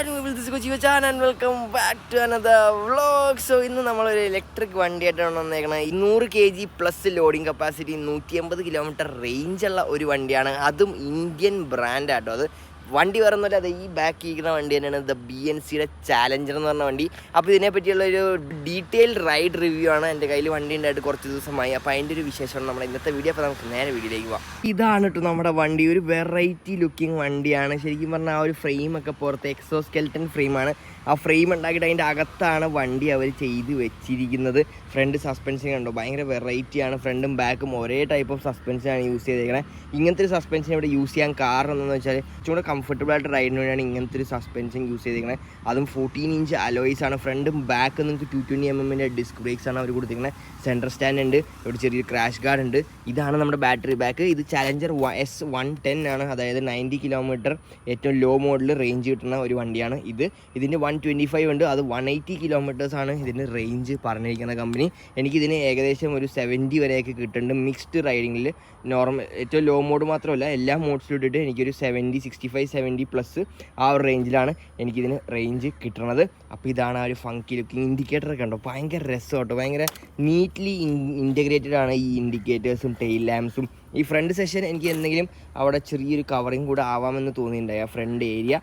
And welcome back to another vlog so ഇന്ന് നമ്മളൊരു electric വണ്ടിയായിട്ടാണ് വന്നേക്കണത് ഇരുന്നൂറ് K G plus loading capacity നൂറ്റി അമ്പത് കിലോമീറ്റർ റേഞ്ചുള്ള ഒരു വണ്ടിയാണ്. അതും ഇന്ത്യൻ ബ്രാൻഡ് ആട്ടോ. അത് വണ്ടി പറയുന്നില്ല അത് ഈ ബാക്ക് ഇരിക്കുന്ന വണ്ടി തന്നെയാണ് ദ ബി എൻ സിയുടെ ചാലഞ്ചർ എന്ന് പറഞ്ഞ വണ്ടി. അപ്പോൾ ഇതിനെ പറ്റിയുള്ള ഒരു ഡീറ്റെയിൽ റൈഡ് റിവ്യൂ ആണ് എന്റെ കയ്യിൽ വണ്ടി ഉണ്ടായിട്ട് കുറച്ച് ദിവസമായി. അപ്പോൾ അതിന്റെ ഒരു വിശേഷമാണ് നമ്മുടെ ഇന്നത്തെ വീഡിയോ അപ്പോൾ നമുക്ക് നേരെ വീഡിയോയിലേക്ക് പോവാം. ഇതാണ് കേട്ടോ നമ്മുടെ വണ്ടി. ഒരു വെറൈറ്റി ലുക്കിംഗ് വണ്ടിയാണ്. ശരിക്കും പറഞ്ഞാൽ ആ ഒരു ഫ്രെയിമൊക്കെ പുറത്ത് എക്സോ സ്കെൽട്ടൻ ഫ്രെയിമാണ് ആ ഫ്രെയിം ഉണ്ടാക്കിയിട്ട് അതിന്റെ അകത്താണ് വണ്ടി അവർ ചെയ്ത് വെച്ചിരിക്കുന്നത്. ഫ്രണ്ട് സസ്പെൻഷൻ കണ്ടോ? ഭയങ്കര വെറൈറ്റിയാണ് ഫ്രണ്ടും ബാക്കും ഒരേ ടൈപ്പ് ഓഫ് സസ്പെൻഷനാണ് യൂസ് ചെയ്തേക്കുന്നത് ഇങ്ങനത്തെ ഒരു സസ്പെൻഷൻ ഇവിടെ യൂസ് ചെയ്യാൻ കാരണം എന്താണെന്ന് വെച്ചാൽ കുറച്ചുകൂടെ കംഫർട്ടബിൾ ആയിട്ട് റൈഡിന് വേണ്ടിയാണ് ഇങ്ങനത്തെ ഒരു സസ്പെൻഷൻ യൂസ് ചെയ്തേക്കുന്നത് അതും ഫോർട്ടീൻ ഇഞ്ച് അലോയ്സ് ആണ്. ഫ്രണ്ടും ബാക്കും നിങ്ങൾക്ക് ടു ട്വന്റി എം എമ്മിന്റെ ഡിസ്ക് ബ്രേക്സ് ആണ് അവർ കൊടുത്തിരിക്കുന്നത് സെന്റർ സ്റ്റാൻഡ് ഉണ്ട്. ഇവിടെ ചെറിയൊരു ക്രാഷ് ഗാർഡ് ഉണ്ട്. ഇതാണ് നമ്മുടെ ബാറ്ററി ബാക്ക് ഇത് ചലഞ്ചർ എസ് വൺ ടെൻ ആണ്. അതായത് നയന്റി കിലോമീറ്റർ ഏറ്റവും ലോ മോഡൽ റേഞ്ച് കിട്ടുന്ന ഒരു വണ്ടിയാണ് ഇത്. ഇതിന്റെ വൺ ട്വന്റി ഫൈവ് ഉണ്ട്. അത് വൺ എയ്റ്റി കിലോമീറ്റേഴ്സാണ് ഇതിന്റെ റേഞ്ച് പറഞ്ഞിരിക്കുന്ന കമ്പനി എനിക്കിതിന് ഏകദേശം ഒരു സെവന്റി വരെയൊക്കെ കിട്ടുന്നുണ്ട്. മിക്സ്ഡ് റൈഡിങ്ങിൽ നോർമൽ ഏറ്റവും ലോ മോഡ് മാത്രമല്ല എല്ലാ മോഡ്സിലും ഇട്ടിട്ട് എനിക്കൊരു seventy sixty five seventy plus ആ ഒരു റേഞ്ചിലാണ് എനിക്കിതിന് റേഞ്ച് കിട്ടണത്. അപ്പോൾ ഇതാണ് ആ ഒരു ഫങ്കി ലുക്കിംഗ് ഇൻഡിക്കേറ്റർ ഒക്കെ ഉണ്ടോ? ഭയങ്കര രസം കേട്ടോ. ഭയങ്കര നീറ്റ്ലി ഇന്റഗ്രേറ്റഡ് ആണ് ഈ ഇൻഡിക്കേറ്റേഴ്സും ടെയിൽ ലാംസും ഈ ഫ്രണ്ട് സെഷൻ എനിക്ക് എന്തെങ്കിലും അവിടെ ചെറിയൊരു കവറിങ് കൂടെ ആവാമെന്ന് തോന്നിയിട്ടുണ്ടായി. ആ ഫ്രണ്ട് ഏരിയ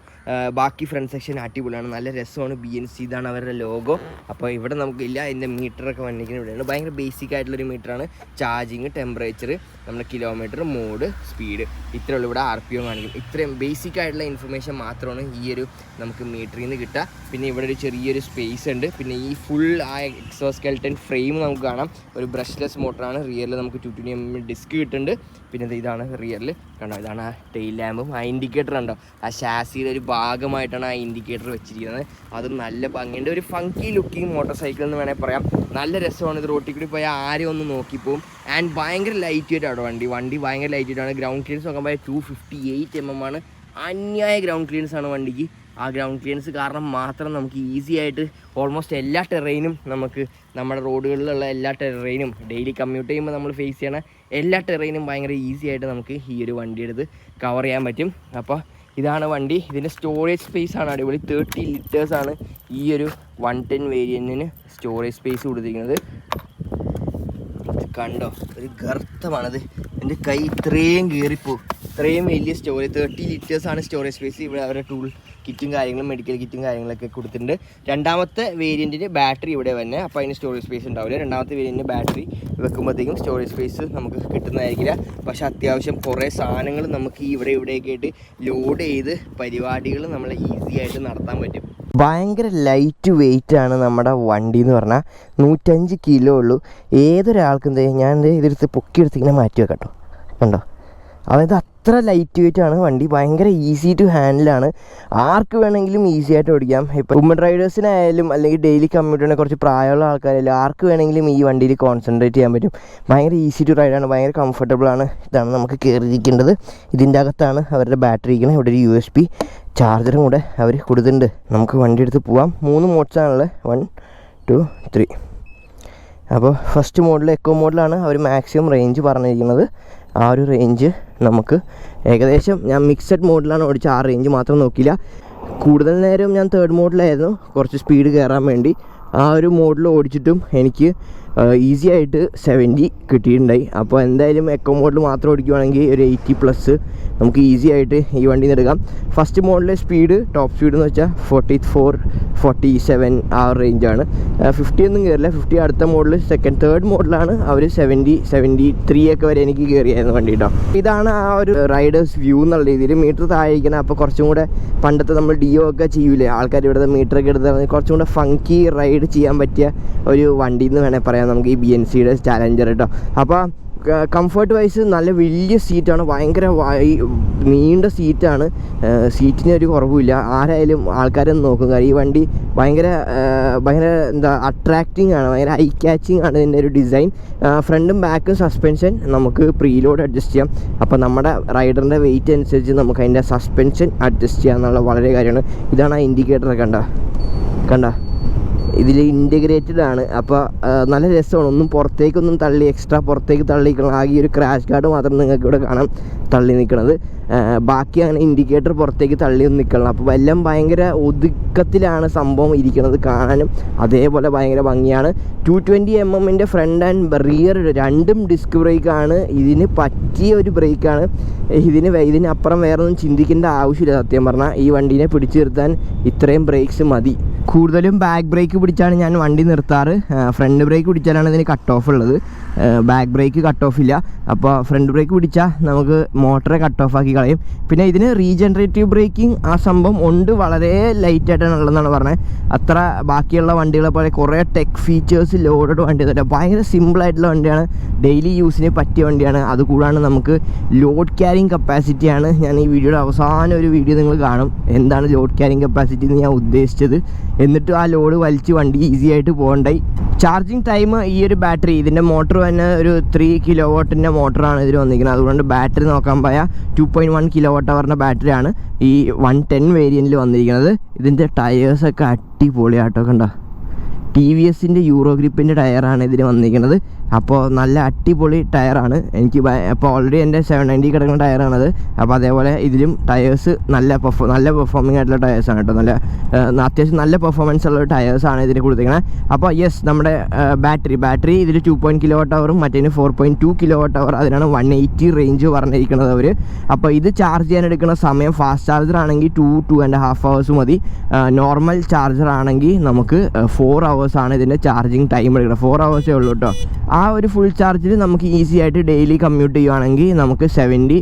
ബാക്കി ഫ്രണ്ട് സെക്ഷൻ അടിപൊളിയാണ്. നല്ല രസമാണ് ബി എൻ സി ഇതാണ് അവരുടെ ലോഗോ അപ്പോൾ ഇവിടെ നമുക്കില്ല അതിന്റെ മീറ്ററൊക്കെ വന്നിരിക്കുന്ന ഇവിടെയാണ്. ഭയങ്കര ബേസിക് ആയിട്ടുള്ളൊരു മീറ്ററാണ് ചാർജിങ് ടെമ്പറേച്ചർ നമ്മുടെ കിലോമീറ്റർ മോഡ് സ്പീഡ് ഇത്രയേ ഉള്ളൂ ഇവിടെ ആർ പി ഒ കാണിക്കും ഇത്രയും ബേസിക് ആയിട്ടുള്ള ഇൻഫർമേഷൻ മാത്രമാണ് ഈ ഒരു നമുക്ക് മീറ്ററിൽ നിന്ന് കിട്ടുക. പിന്നെ ഇവിടെ ഒരു ചെറിയൊരു സ്പേസ് ഉണ്ട്. പിന്നെ ഈ ഫുൾ ആ എക്സോസ്കെൽട്ടൻ ഫ്രെയിം നമുക്ക് കാണാം. ഒരു ബ്രഷ്ലെസ് മോട്ടറാണ് റിയറിൽ നമുക്ക് ടു ഡിസ്ക് കിട്ടുന്നുണ്ട്. പിന്നെ ഇതാണ് റിയറിൽ കണ്ടോ? ഇതാണ് ആ ടെയിൽ ലാമ്പും ആ ഇൻഡിക്കേറ്റർ കണ്ടോ? ആ ഷാസിയുടെ ഒരു ഭാഗമായിട്ടാണ് ആ ഇൻഡിക്കേറ്റർ വെച്ചിരിക്കുന്നത്. അത് നല്ല ഭംഗിന്റെ ഒരു ഫങ്കി ലുക്കിംഗ് മോട്ടോർ സൈക്കിൾ എന്ന് വേണമെങ്കിൽ പറയാം. നല്ല രസമാണ് ഇത്. റോട്ടിൽ കൂടി പോയാൽ ആരും ഒന്ന് നോക്കിപ്പോവും. ആൻഡ് ഭയങ്കര ലൈറ്റ് വെയിറ്റ് ആണ് വണ്ടി. വണ്ടി ഭയങ്കര ലൈറ്റ് ആണ്. ഗ്രൗണ്ട് ക്ലിയൻസ് പോയാൽ two fifty eight M M ആണ്. അന്യായ ഗ്രൗണ്ട് ക്ലിയൻസ് ആണ് വണ്ടിക്ക്. ആ ഗ്രൗണ്ട് ക്ലിയറൻസ് കാരണം മാത്രം നമുക്ക് ഈസി ആയിട്ട് ഓൾമോസ്റ്റ് എല്ലാ ടെറൈനും നമുക്ക് നമ്മുടെ റോഡുകളിലുള്ള എല്ലാ ടെറൈനും ഡെയിലി കമ്മ്യൂട്ട് ചെയ്യുമ്പോൾ നമ്മൾ ഫേസ് ചെയ്യണ എല്ലാ ടെറൈനും ഭയങ്കര ഈസി ആയിട്ട് നമുക്ക് ഈ ഒരു വണ്ടി എടുത്ത് കവർ ചെയ്യാൻ പറ്റും. അപ്പോൾ ഇതാണ് വണ്ടി. ഇതിന്റെ സ്റ്റോറേജ് സ്പേസ് ആണ് അടിപൊളി. തേർട്ടി ലിറ്റേഴ്സാണ് ഈ ഒരു വൺ ടെൻ വേരിയന്റിന് സ്റ്റോറേജ് സ്പേസ് കൊടുത്തിരിക്കുന്നത്. കണ്ടോ? ഒരു ഗർത്തമാണത്. എന്റെ കൈ ഇത്രയും കീറിപ്പോ ഇത്രയും വലിയ സ്റ്റോറേജ് തേർട്ടി ലിറ്റേഴ്സാണ് സ്റ്റോറേജ് സ്പേസ് ഇവിടെ അവരുടെ ടൂൾ കിറ്റും കാര്യങ്ങളും മെഡിക്കൽ കിറ്റും കാര്യങ്ങളൊക്കെ കൊടുത്തിട്ടുണ്ട്. രണ്ടാമത്തെ വേരിയന്റിന് ബാറ്ററി ഇവിടെ തന്നെ. അപ്പോൾ അതിന് സ്റ്റോറേജ് സ്പേസ് ഉണ്ടാവില്ല. രണ്ടാമത്തെ വേരിയന്റിന് ബാറ്ററി വെക്കുമ്പോഴത്തേക്കും സ്റ്റോറേജ് സ്പേസ് നമുക്ക് കിട്ടുന്നതായിരിക്കില്ല. പക്ഷെ അത്യാവശ്യം കുറേ സാധനങ്ങൾ നമുക്ക് ഇവിടെ ഇവിടെയൊക്കെ ആയിട്ട് ലോഡ് ചെയ്ത് പരിപാടികൾ നമ്മൾ ഈസി ആയിട്ട് നടത്താൻ പറ്റും. ഭയങ്കര ലൈറ്റ് വെയിറ്റ് ആണ് നമ്മുടെ വണ്ടി എന്ന് പറഞ്ഞാൽ നൂറ്റഞ്ച് കിലോ ഉള്ളൂ. ഏതൊരാൾക്കും ഞാൻ ഇതെടുത്ത് പൊക്കിയെടുത്ത് ഇങ്ങനെ മാറ്റി വെക്കട്ടോ കണ്ടോ? അതായത് അത്ര ലൈറ്റ് വെയിറ്റ് ആണ് വണ്ടി? ഭയങ്കര ഈസി ടു ഹാൻഡിലാണ് ആർക്ക് വേണമെങ്കിലും ഈസി ആയിട്ട് ഓടിക്കാം. ഇപ്പോൾ വുമൺ റൈഡേഴ്സിനായാലും അല്ലെങ്കിൽ ഡെയിലി കമ്മ്യൂട്ടറിനെ കുറച്ച് പ്രായമുള്ള ആൾക്കാരായാലും ആർക്ക് വേണമെങ്കിലും ഈ വണ്ടിയിൽ കോൺസെൻട്രേറ്റ് ചെയ്യാൻ പറ്റും. ഭയങ്കര ഈസി ടു റൈഡാണ് ഭയങ്കര കംഫർട്ടബിൾ ആണ്. ഇതാണ് നമുക്ക് കയറിയിരിക്കേണ്ടത് ഇതിന്റെ അകത്താണ് അവരുടെ ബാറ്ററി ഇരിക്കുന്നത് ഇവിടെ ഒരു യു എസ് പി ചാർജറും കൂടെ അവർ കൊടുത്തിട്ടുണ്ട്. നമുക്ക് വണ്ടി എടുത്ത് പോവാം. മൂന്ന് മോഡ്സാണുള്ളത് വൺ ടു ത്രീ അപ്പോൾ ഫസ്റ്റ് മോഡൽ എക്കോ മോഡലാണ് അവർ മാക്സിമം റേഞ്ച് പറഞ്ഞിരിക്കുന്നത്. ആ ഒരു റേഞ്ച് നമുക്ക്. ഏകദേശം ഞാൻ മിക്സഡ് മോഡിലാണ് ഓടിച്ച ആ റേഞ്ച് മാത്രം നോക്കിയില്ല. കൂടുതൽ നേരം ഞാൻ തേർഡ് മോഡിലായിരുന്നു കുറച്ച് സ്പീഡ് കയറാൻ വേണ്ടി. ആ ഒരു മോഡിൽ ഓടിച്ചിട്ടും എനിക്ക് ഈസി ആയിട്ട് സെവന്റി കിട്ടിയിട്ടുണ്ടായി. അപ്പോൾ എന്തായാലും എക്കോ മോഡിൽ മാത്രം ഓടിക്കുവാണെങ്കിൽ ഒരു എയ്റ്റി പ്ലസ് നമുക്ക് ഈസി ആയിട്ട് ഈ വണ്ടിയിൽ നിന്ന് എടുക്കാം. ഫസ്റ്റ് മോഡിലെ സ്പീഡ് ടോപ്പ് സ്പീഡ് എന്ന് വെച്ചാൽ ഫോർട്ടി ഫോർ ഫോർട്ടി സെവൻ ആ റേഞ്ചാണ് ഫിഫ്റ്റി ഒന്നും കയറില്ല ഫിഫ്റ്റി അടുത്ത മോഡൽ സെക്കൻഡ് തേർഡ് മോഡലാണ് അവർ സെവന്റി സെവന്റി ത്രീ ഒക്കെ വരെ എനിക്ക് കയറിയായിരുന്നു വണ്ടി കേട്ടോ ഇതാണ് ആ ഒരു റൈഡേഴ്സ് വ്യൂ എന്നുള്ള രീതിയിൽ മീറ്റർ താഴെയിരിക്കണം അപ്പോൾ കുറച്ചും കൂടെ പണ്ടത്തെ നമ്മൾ ഡിയോ ഒക്കെ ചെയ്യൂലേ? ആൾക്കാർ ഇവിടുത്തെ മീറ്റർ ഒക്കെ എടുത്ത് കുറച്ചും കൂടെ ഫങ്കി റൈഡ് ചെയ്യാൻ പറ്റിയ ഒരു വണ്ടി എന്ന് വേണമെങ്കിൽ പറയാം നമുക്ക് ഈ ബി എൻ സിയുടെ ചാലഞ്ചർ കേട്ടോ അപ്പോൾ കംഫർട്ട് വൈസ് നല്ല വലിയ സീറ്റാണ് ഭയങ്കര വൈ- നീണ്ട സീറ്റാണ് സീറ്റിന് ഒരു കുറവുമില്ല. ആരായാലും ആൾക്കാരൊന്നും നോക്കും. കാര്യം ഈ വണ്ടി ഭയങ്കര ഭയങ്കര എന്താ അട്രാക്റ്റിംഗ് ആണ്. ഭയങ്കര ഐ ക്യാച്ചിങ് ആണ് ഇതിന്റെ ഒരു ഡിസൈൻ ഫ്രണ്ടും ബാക്കും സസ്പെൻഷൻ നമുക്ക് പ്രീലോഡ് അഡ്ജസ്റ്റ് ചെയ്യാം. അപ്പോൾ നമ്മുടെ റൈഡറിന്റെ വെയിറ്റ് അനുസരിച്ച് നമുക്ക് അതിന്റെ സസ്പെൻഷൻ അഡ്ജസ്റ്റ് ചെയ്യാം എന്നുള്ള വളരെ കാര്യമാണ്. ഇതാണ് ആ ഇൻഡിക്കേറ്റർ കണ്ട. കണ്ട? ഇതിൽ ഇന്റഗ്രേറ്റഡ് ആണ്. അപ്പോൾ നല്ല രസമാണ്. ഒന്നും പുറത്തേക്കൊന്നും തള്ളി എക്സ്ട്രാ പുറത്തേക്ക് തള്ളിക്കണം ആകെ ഒരു ക്രാഷ് ഗാർഡ് മാത്രം നിങ്ങൾക്ക് ഇവിടെ കാണാം തള്ളി നിൽക്കുന്നത് ബാക്കി അങ്ങനെ ഇൻഡിക്കേറ്റർ പുറത്തേക്ക് തള്ളി ഒന്നും നിൽക്കണം അപ്പോൾ എല്ലാം ഭയങ്കര ഒതുക്കത്തിലാണ് സംഭവം ഇരിക്കുന്നത് കാണാനും അതേപോലെ ഭയങ്കര ഭംഗിയാണ്. ടു ട്വന്റി എം എമ്മിന്റെ ഫ്രണ്ട് ആൻഡ് റിയർ രണ്ടും ഡിസ്ക് ബ്രേക്കാണ് ഇതിന് പറ്റിയ ഒരു ബ്രേക്കാണ് ഇതിന് ഇതിനപ്പുറം വേറെ ഒന്നും ചിന്തിക്കേണ്ട ആവശ്യമില്ല സത്യം പറഞ്ഞാൽ ഈ വണ്ടീനെ പിടിച്ചു നിർത്താൻ ഇത്രയും ബ്രേക്സ് മതി. കൂടുതലും ബാക്ക് ബ്രേക്ക് പിടിച്ചാണ് ഞാൻ വണ്ടി നിർത്താറ്. ഫ്രണ്ട് ബ്രേക്ക് പിടിച്ചാലാണ് ഇതിന് കട്ട് ഓഫ് ഉള്ളത്. ബാക്ക് ബ്രേക്ക് കട്ട് ഓഫ് ഇല്ല. അപ്പോൾ ഫ്രണ്ട് ബ്രേക്ക് പിടിച്ചാൽ നമുക്ക് മോട്ടറെ കട്ട് ഓഫ് ആക്കി കളയും. പിന്നെ ഇതിന് റീജനറേറ്റീവ് ബ്രേക്കിംഗ് ആ സംഭവം ഉണ്ട്. വളരെ ലൈറ്റ് ആയിട്ടാണ് ഉള്ളതെന്നാണ് പറഞ്ഞത് അത്ര ബാക്കിയുള്ള വണ്ടികളെ പോലെ കുറേ ടെക് ഫീച്ചേഴ്സ് ലോഡഡ് വണ്ടി തന്നെ. ഭയങ്കര സിമ്പിളായിട്ടുള്ള വണ്ടിയാണ്. ഡെയിലി യൂസിന് പറ്റിയ വണ്ടിയാണ്. അതുകൂടാണ് നമുക്ക് ലോഡ് ക്യാരിങ് കപ്പാസിറ്റിയാണ് ഞാൻ ഈ വീഡിയോയുടെ അവസാനം ഒരു വീഡിയോ നിങ്ങൾ കാണും. എന്താണ് ലോഡ് ക്യാരിങ് കപ്പാസിറ്റി എന്ന് ഞാൻ ഉദ്ദേശിച്ചത്. എന്നിട്ട് ആ ലോഡ് വലിച്ച് വണ്ടി ഈസി ആയിട്ട് പോകണ്ടായി. ചാർജിങ് ടൈം ഈ ഒരു ബാറ്ററി ഇതിന്റെ മോട്ടർ തന്നെ ഒരു ത്രീ കിലോ വോട്ടിന്റെ മോട്ടറാണ് ഇതിൽ വന്നിരിക്കുന്നത്. അതുകൊണ്ട് ബാറ്ററി നോക്കാൻ പോയാൽ two point one kilo watt അവറിന്റെ ബാറ്ററിയാണ് ഈ വൺ ടെൻ വേരിയന്റിൽ വന്നിരിക്കുന്നത്. ഇതിന്റെ ടയേഴ്സൊക്കെ അടിപൊളിയാട്ടോ കണ്ടോ? ടി വി എസിന്റെ യൂറോ ഗ്രിപ്പിന്റെ ടയറാണ് ഇതിന് വന്നിരിക്കുന്നത്. അപ്പോൾ നല്ല അടിപൊളി ടയറാണ്. എനിക്ക് അപ്പോൾ ഓൾറെഡി എന്റെ സെവൻ നയന്റി കിടക്കുന്ന ടയറാണത്. അപ്പോൾ അതേപോലെ ഇതിലും ടയേഴ്സ് നല്ല പെർഫോ നല്ല പെർഫോമിംഗ് ആയിട്ടുള്ള ടയേഴ്സാണ് കേട്ടോ. നല്ല അത്യാവശ്യം നല്ല പെർഫോമൻസ് ഉള്ള ടയേഴ്സാണ് ഇതിന് കൊടുത്തിരിക്കുന്നത് അപ്പോൾ യെസ് നമ്മുടെ ബാറ്ററി ബാറ്ററി ഇതിൽ ടു പോയിന്റ് കിലോ വാട്ട് അവറും മറ്റേതിന് four point two kilo watt hour അതിനാണ് വൺ എയ്റ്റി റേഞ്ച് പറഞ്ഞിരിക്കുന്നത് അവർ അപ്പോൾ ഇത് ചാർജ് ചെയ്യാൻ എടുക്കുന്ന സമയം ഫാസ്റ്റ് ചാർജർ ആണെങ്കിൽ two two and half hours മതി. നോർമൽ ചാർജർ ആണെങ്കിൽ നമുക്ക് ഫോർ ഹവേഴ്സ് ആണ് ഇതിന്റെ ചാർജിങ് ടൈം എടുക്കുന്നത്. ഫോർ ഹവേഴ്സേ ഉള്ളൂ കേട്ടോ ആ ഒരു ഫുൾ ചാർജിൽ നമുക്ക് ഈസി ആയിട്ട് ഡെയിലി കമ്മ്യൂട്ട് ചെയ്യുവാണെങ്കിൽ നമുക്ക് സെവന്റി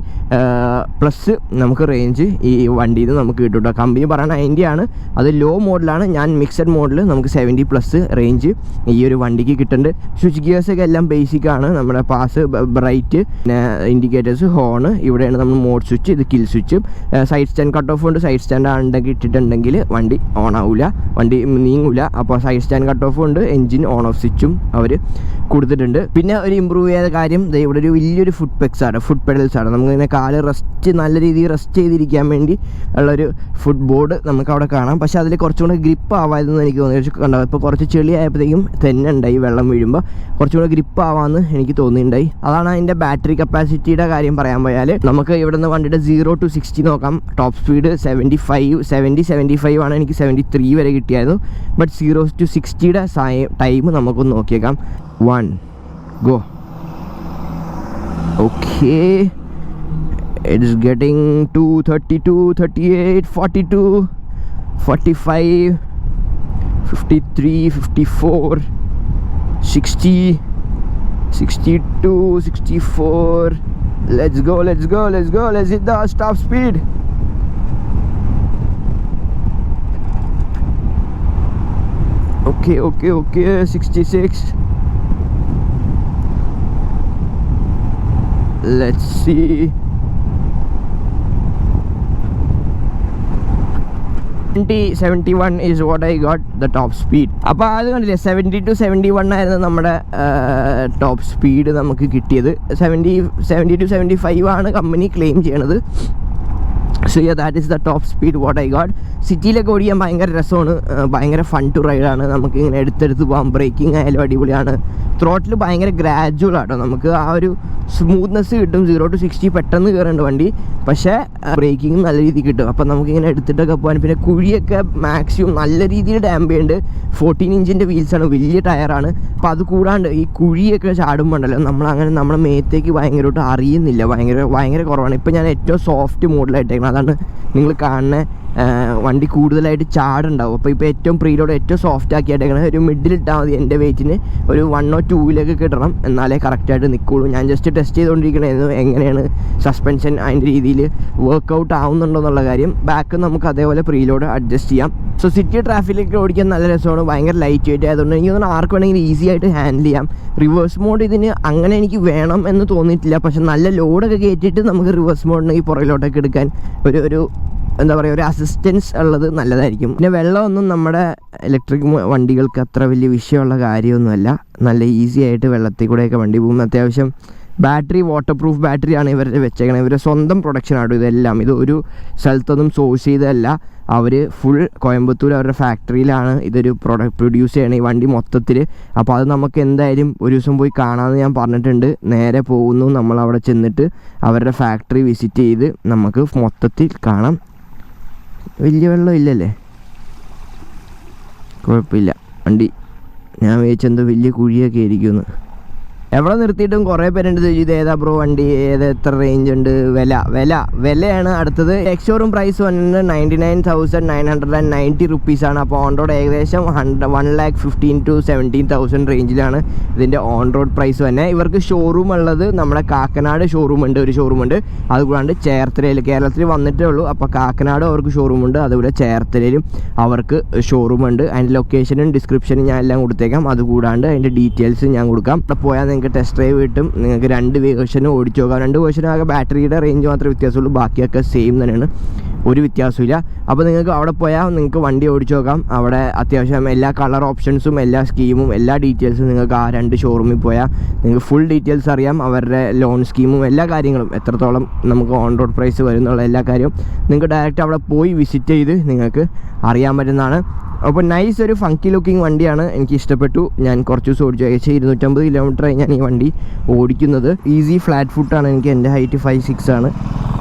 പ്ലസ് നമുക്ക് റേഞ്ച് ഈ വണ്ടിയിൽ നിന്ന് നമുക്ക് കിട്ടും കേട്ടോ കമ്പനി പറയുന്ന നയന്റി ആണ്. അത് ലോ മോഡലാണ് ഞാൻ മിക്സഡ് മോഡൽ നമുക്ക് സെവന്റി പ്ലസ് റേഞ്ച് ഈ ഒരു വണ്ടിക്ക് കിട്ടുന്നുണ്ട്. സ്വിച്ച് ഗിയേഴ്സ് ഒക്കെ എല്ലാം ബേസിക് ആണ്. നമ്മുടെ പാസ് ബ്രൈറ്റ് ഇൻഡിക്കേറ്റേഴ്സ് ഹോണ് ഇവിടെയാണ് നമ്മൾ മോഡ് സ്വിച്ച് ഇത് kill switch side stand cut off ഉണ്ട്. സൈഡ് സ്റ്റാൻഡ് ഉണ്ടെങ്കിൽ ഇട്ടിട്ടുണ്ടെങ്കിൽ വണ്ടി ഓൺ ആവില്ല വണ്ടി നീങ്ങൂല. അപ്പോൾ സൈഡ് സ്റ്റാൻഡ് കട്ട് ഓഫും ഉണ്ട് എഞ്ചിൻ ഓൺ ഓഫ് സ്വിച്ചും അവർ കൊടുത്തിട്ടുണ്ട്. പിന്നെ ഒരു ഇമ്പ്രൂവ് ചെയ്ത കാര്യം ഇവിടെ ഒരു വലിയൊരു ഫുഡ് പെക്സ് ആണ് ഫുഡ് പെഡൽസ് ആണ്. നമുക്ക് ഇങ്ങനെ കാൽ റെസ്റ്റ് നല്ല രീതിയിൽ റെസ്റ്റ് ചെയ്തിരിക്കാൻ വേണ്ടി ഉള്ളൊരു ഫുഡ് ബോർഡ് നമുക്ക് അവിടെ കാണാം. പക്ഷേ അതിൽ കുറച്ചും കൂടെ ഗ്രിപ്പ് ആവാതെന്ന് എനിക്ക് തോന്നി. കണ്ടോ ഇപ്പോൾ കുറച്ച് ചെളി ആയപ്പോഴത്തേക്കും തന്നെ ഉണ്ടായി വെള്ളം വീഴുമ്പോൾ കുറച്ചും കൂടെ ഗ്രിപ്പ് ആവാമെന്ന് എനിക്ക് തോന്നിയിട്ടുണ്ടായി. അതാണ് അതിന്റെ ബാറ്ററി കപ്പാസിറ്റിയുടെ കാര്യം പറയാൻ പോയാൽ നമുക്ക് ഇവിടെ നിന്ന് വണ്ടിയുടെ സീറോ ടു സിക്സ്റ്റി നോക്കാം. Top speed seventy five seventy seventy five ആണ് എനിക്ക് സെവന്റി ത്രീ വരെ കിട്ടിയായിരുന്നു. ബട്ട് സീറോ ടു സിക്സ്റ്റിയുടെ ടൈം നമുക്കൊന്ന് നോക്കിയേക്കാം one go okay it's getting to 32 38 42 45 53 54 60 62 64 let's go let's go let's go let's hit the stop speed okay okay okay 66 let's see. Seventy seventy one is what I got the top speed അപ്പോൾ അത് കണ്ടില്ലേ seventy two seventy one ആയിരുന്നു നമ്മുടെ top speed നമുക്ക് കിട്ടിയത്. Seventy seventy two seventy five ആണ് company claim ചെയ്യണത്. So yeah that is the top speed what I got സിറ്റിയിലൊക്കെ ഓടിക്കാൻ ഭയങ്കര രസമാണ്. ഭയങ്കര ഫൺ ടു റൈഡാണ് നമുക്ക് ഇങ്ങനെ എടുത്തെടുത്ത് പോകാം ബ്രേക്കിംഗ് ആയാലും അടിപൊളിയാണ്. ത്രോട്ടിൽ ഭയങ്കര ഗ്രാജുവൽ ആട്ടോ. നമുക്ക് ആ ഒരു സ്മൂത്ത്നെസ് കിട്ടും. സീറോ ടു സിക്സ്റ്റി പെട്ടെന്ന് കയറേണ്ട വണ്ടി. പക്ഷേ ബ്രേക്കിംഗ് നല്ല രീതിയിൽ കിട്ടും. അപ്പം നമുക്കിങ്ങനെ എടുത്തിട്ടൊക്കെ പോകാൻ പിന്നെ കുഴിയൊക്കെ മാക്സിമം നല്ല രീതിയിൽ ഡാമ്പ് ചെയ്യുന്നുണ്ട് ഫോർട്ടീൻ ഇഞ്ചിന്റെ വീൽസാണ് വലിയ ടയറാണ് അപ്പോൾ അത് കൂടാണ്ട് ഈ കുഴിയൊക്കെ ചാടുമ്പോൾ ഉണ്ടല്ലോ നമ്മളങ്ങനെ നമ്മുടെ മേത്തേക്ക് ഭയങ്കരമായിട്ട് അറിയുന്നില്ല. ഭയങ്കര ഭയങ്കര കുറവാണ്. ഇപ്പം ഞാൻ ഏറ്റവും സോഫ്റ്റ് മോഡിലായിട്ടേക്കണം അതാണ് നിങ്ങൾ കാണുന്ന വണ്ടി കൂടുതലായിട്ട് ചാടുണ്ടാവും അപ്പോൾ ഇപ്പോൾ ഏറ്റവും പ്രീലോഡ് ഏറ്റവും സോഫ്റ്റ് ആക്കി എടുക്കണം ഒരു മിഡിൽ ഇട്ടാൽ മതി എന്റെ വെയിറ്റിന് ഒരു വണ്ണോ ടൂവിലേക്ക് കിട്ടണം എന്നാലേ കറക്റ്റായിട്ട് നിൽക്കുള്ളൂ ഞാൻ ജസ്റ്റ് ടെസ്റ്റ് ചെയ്തുകൊണ്ടിരിക്കണമായിരുന്നു എങ്ങനെയാണ് സസ്പെൻഷൻ അതിന്റെ രീതിയിൽ വർക്കൗട്ട് ആവുന്നുണ്ടോ എന്നുള്ള കാര്യം. ബാക്ക് നമുക്ക് അതേപോലെ പ്രീലോഡ് അഡ്ജസ്റ്റ് ചെയ്യാം. സോ സിറ്റി ട്രാഫിക്കിലേക്ക് ഓടിക്കാൻ നല്ല രസമാണ്. ഭയങ്കര ലൈറ്റ് വെയിറ്റ് ആയതുകൊണ്ട് എനിക്ക് തോന്നുന്നു ആർക്ക് വേണമെങ്കിലും ഈസി ആയിട്ട് ഹാൻഡിൽ ചെയ്യാം. റിവേഴ്സ് മോഡ് ഇതിന് അങ്ങനെ എനിക്ക് വേണം എന്ന് തോന്നിയിട്ടില്ല. പക്ഷെ നല്ല ലോഡൊക്കെ കയറ്റിയിട്ട് നമുക്ക് റിവേഴ്സ് മോഡിന് ഈ പുറകിലോട്ടൊക്കെ എടുക്കാൻ ഒരു ഒരു എന്താ പറയുക ഒരു അസിസ്റ്റൻസ് ഉള്ളത് നല്ലതായിരിക്കും. പിന്നെ വെള്ളമൊന്നും നമ്മുടെ ഇലക്ട്രിക് വണ്ടികൾക്ക് അത്ര വലിയ വിഷയമുള്ള കാര്യമൊന്നുമല്ല. നല്ല ഈസി ആയിട്ട് വെള്ളത്തിൽ കൂടെയൊക്കെ വണ്ടി പോകും. അത്യാവശ്യം ബാറ്ററി വാട്ടർ പ്രൂഫ് ബാറ്ററിയാണ് ഇവരുടെ വെച്ചേക്കുന്നത് ഇവരുടെ സ്വന്തം പ്രൊഡക്ഷനാണ് ഇതെല്ലാം. ഇത് ഒരു സ്ഥലത്തൊന്നും സോഴ്സ് ചെയ്തതല്ല. അവർ ഫുൾ കോയമ്പത്തൂർ അവരുടെ ഫാക്ടറിയിലാണ് ഇതൊരു പ്രൊഡക്റ്റ് പ്രൊഡ്യൂസ് ചെയ്യണത് ഈ വണ്ടി മൊത്തത്തിൽ അപ്പോൾ അത് നമുക്ക് എന്തായാലും ഒരു ദിവസം പോയി കാണാമെന്ന് ഞാൻ പറഞ്ഞിട്ടുണ്ട്. നേരെ പോകുന്നു. നമ്മൾ അവിടെ ചെന്നിട്ട് അവരുടെ ഫാക്ടറി വിസിറ്റ് ചെയ്ത് നമുക്ക് മൊത്തത്തിൽ കാണാം. വലിയ വെള്ളം ഇല്ലല്ലേ? കുഴപ്പമില്ല. വണ്ടി ഞാൻ വിചാരിച്ചെന്തോ വലിയ കുഴിയൊക്കെ ആയിരിക്കുമെന്ന്. എവിടെ നിർത്തിയിട്ടും കുറേ പേരുണ്ട് ചോദിച്ചു ഏതാ ബ്രോ വണ്ടി? ഏത് എത്ര റേഞ്ച് ഉണ്ട്? വില വില വിലയാണ് അടുത്തത്. എക്സോറും പ്രൈസ് വന്നത് ninety nine thousand nine hundred and ninety റുപ്പീസാണ് അപ്പോൾ ഓൺ റോഡ് ഏകദേശം hundred one lakh fifteen to seventeen thousand റേഞ്ചിലാണ് ഇതിന്റെ ഓൺ റോഡ് പ്രൈസ് തന്നെ ഇവർക്ക് ഷോറൂം ഉള്ളത് നമ്മുടെ കാക്കനാട് ഷോറൂം ഉണ്ട് ഒരു ഷോറൂം ഉണ്ട്. അതുകൂടാണ്ട് ചേർത്തലയിൽ കേരളത്തിൽ വന്നിട്ടേ ഉള്ളൂ. അപ്പോൾ കാക്കനാട് അവർക്ക് ഷോറൂം ഉണ്ട് അതുപോലെ ചേർത്തലയിലും അവർക്ക് ഷോറൂം ഉണ്ട്. അതിന്റെ ലൊക്കേഷനും ഡിസ്ക്രിപ്ഷനും ഞാൻ എല്ലാം കൊടുത്തേക്കാം. അതുകൂടാണ്ട് അതിന്റെ ഡീറ്റെയിൽസ് ഞാൻ കൊടുക്കാം. അവിടെ പോയാൽ നിങ്ങൾക്ക് ടെസ്റ്റ് ഡ്രൈവ് കിട്ടും. നിങ്ങൾക്ക് രണ്ട് വേർഷനും ഓടിച്ചു നോക്കാം. രണ്ട് വേർഷനും ആകെ ബാറ്ററിയുടെ റേഞ്ച് മാത്രമേ വ്യത്യാസമുള്ളൂ. ബാക്കിയൊക്കെ സെയിം തന്നെയാണ്. ഒരു വ്യത്യാസമില്ല അപ്പോൾ നിങ്ങൾക്ക് അവിടെ പോയാൽ നിങ്ങൾക്ക് വണ്ടി ഓടിച്ചു നോക്കാം. അവിടെ അത്യാവശ്യം എല്ലാ കളർ ഓപ്ഷൻസും എല്ലാ സ്കീമും എല്ലാ ഡീറ്റെയിൽസും നിങ്ങൾക്ക് ആ രണ്ട് ഷോറൂമിൽ പോയാൽ നിങ്ങൾക്ക് ഫുൾ ഡീറ്റെയിൽസ് അറിയാം. അവരുടെ ലോൺ സ്കീമും എല്ലാ കാര്യങ്ങളും. എത്രത്തോളം നമുക്ക് ഓൺ റോഡ് പ്രൈസ് വരുന്നുള്ള എല്ലാ കാര്യവും. നിങ്ങൾക്ക് ഡയറക്റ്റ് അവിടെ പോയി വിസിറ്റ് ചെയ്ത് നിങ്ങൾക്ക് അറിയാൻ പറ്റുന്നതാണ്. അപ്പോൾ നൈസ് ഒരു ഫങ്കി ലുക്കിംഗ് വണ്ടിയാണ്. എനിക്ക് ഇഷ്ടപ്പെട്ടു. ഞാൻ കുറച്ച് ദിവസം ഓടിച്ചു. ഏകദേശം ഇരുന്നൂറ്റമ്പത് കിലോമീറ്ററായി ഞാൻ ഈ വണ്ടി ഓടിക്കുന്നത്. ഈസി ഫ്ലാറ്റ് ഫുട്ടാണ് എനിക്ക് എന്റെ ഹൈറ്റ് ഫൈവ് സിക്സ് ആണ്.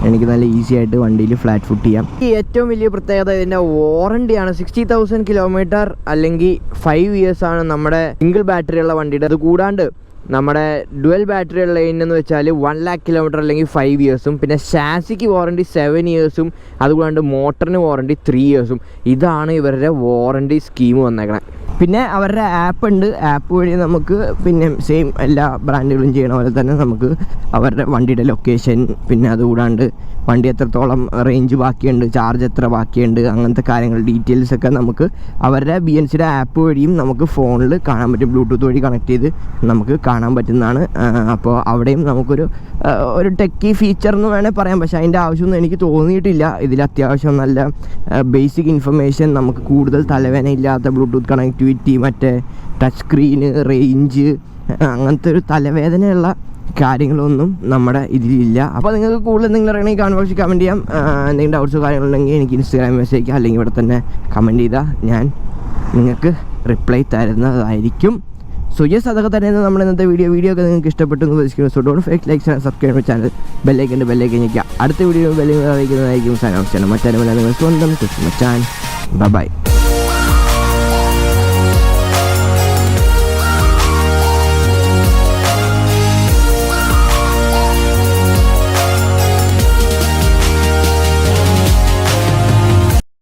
എനിക്ക് നല്ല ഈസി ആയിട്ട് വണ്ടിയിൽ ഫ്ലാറ്റ് ഫുട്ട് ചെയ്യാം. ഈ ഏറ്റവും വലിയ പ്രത്യേകത ഇതിന്റെ വാറണ്ടിയാണ് സിക്സ്റ്റി തൗസൻഡ് കിലോമീറ്റർ അല്ലെങ്കിൽ ഫൈവ് ഇയേഴ്സ് ആണ് നമ്മുടെ സിംഗിൾ ബാറ്ററി ഉള്ള വണ്ടിയുടെ. അത് കൂടാണ്ട് നമ്മുടെ ഡുവൽ ബാറ്ററി ലൈൻ എന്ന് വെച്ചാൽ വൺ ലാക്ക് കിലോമീറ്റർ അല്ലെങ്കിൽ ഫൈവ് ഇയേഴ്സും പിന്നെ ഷാസിക്ക് വാറണ്ടി സെവൻ ഇയേഴ്സും അതുകൊണ്ട് മോട്ടറിന് വാറണ്ടി ത്രീ ഇയേഴ്സും ഇതാണ് ഇവരുടെ വാറണ്ടി സ്കീം വന്നേക്കണേ. പിന്നെ അവരുടെ ആപ്പ് ഉണ്ട്. ആപ്പ് വഴി നമുക്ക് പിന്നെ സെയിം എല്ലാ ബ്രാൻഡുകളും ചെയ്യണ പോലെ തന്നെ നമുക്ക് അവരുടെ വണ്ടിയുടെ ലൊക്കേഷൻ പിന്നെ അതുകൂടാണ്ട് വണ്ടി എത്രത്തോളം റേഞ്ച് ബാക്കിയുണ്ട് ചാർജ് എത്ര ബാക്കിയുണ്ട് അങ്ങനത്തെ കാര്യങ്ങൾ ഡീറ്റെയിൽസ് ഒക്കെ നമുക്ക് അവരുടെ ബി എൻ സിയുടെ ആപ്പ് വഴിയും നമുക്ക് ഫോണിൽ കാണാൻ പറ്റും. ബ്ലൂടൂത്ത് വഴി കണക്ട് ചെയ്ത് നമുക്ക് കാണാൻ പറ്റുന്നതാണ്. അപ്പോൾ അവിടെയും നമുക്കൊരു ഒരു ടെക്കി ഫീച്ചർ എന്ന് വേണേൽ പറയാം. പക്ഷേ അതിന്റെ ആവശ്യമൊന്നും എനിക്ക് തോന്നിയിട്ടില്ല. ഇതിൽ അത്യാവശ്യം നല്ല ബേസിക് ഇൻഫർമേഷൻ നമുക്ക് കൂടുതൽ തലവേന ഇല്ലാത്ത ബ്ലൂടൂത്ത് കണക്ടിവിറ്റി മറ്റേ ടച്ച് സ്ക്രീന് റേഞ്ച് അങ്ങനത്തെ ഒരു തലവേദനയുള്ള കാര്യങ്ങളൊന്നും നമ്മുടെ ഇതിലില്ല. അപ്പോൾ നിങ്ങൾക്ക് കൂടുതൽ എന്തെങ്കിലും അറിയണമെങ്കിൽ കമന്റ് ബോക്സിൽ കമന്റ് ചെയ്യാം. എന്തെങ്കിലും ഡൗട്ട്സോ കാര്യങ്ങളുണ്ടെങ്കിൽ എനിക്ക് ഇൻസ്റ്റാഗ്രാം മെസ്സേജ് അയക്കാം. അല്ലെങ്കിൽ ഇവിടെ തന്നെ കമന്റ് ചെയ്താൽ ഞാൻ നിങ്ങൾക്ക് റിപ്ലൈ തരുന്നതായിരിക്കും. സോ യെസ് അതൊക്കെ തന്നെ നമ്മൾ ഇന്നത്തെ വീഡിയോ വീഡിയോ ഒക്കെ നിങ്ങൾക്ക് ഇഷ്ടപ്പെട്ടു എന്ന് so don't forget like subscribe channel ബെല്ലൈക്കന്റെ bell icon ഞെക്കുക. അടുത്ത വീഡിയോ ബെല്ലൈക്കൻ അറിയിക്കുന്നതായിരിക്കും സാധനം മറ്റേ നിങ്ങൾ സ്വന്തം കുറിച്ച് മച്ചാൻ. ബൈ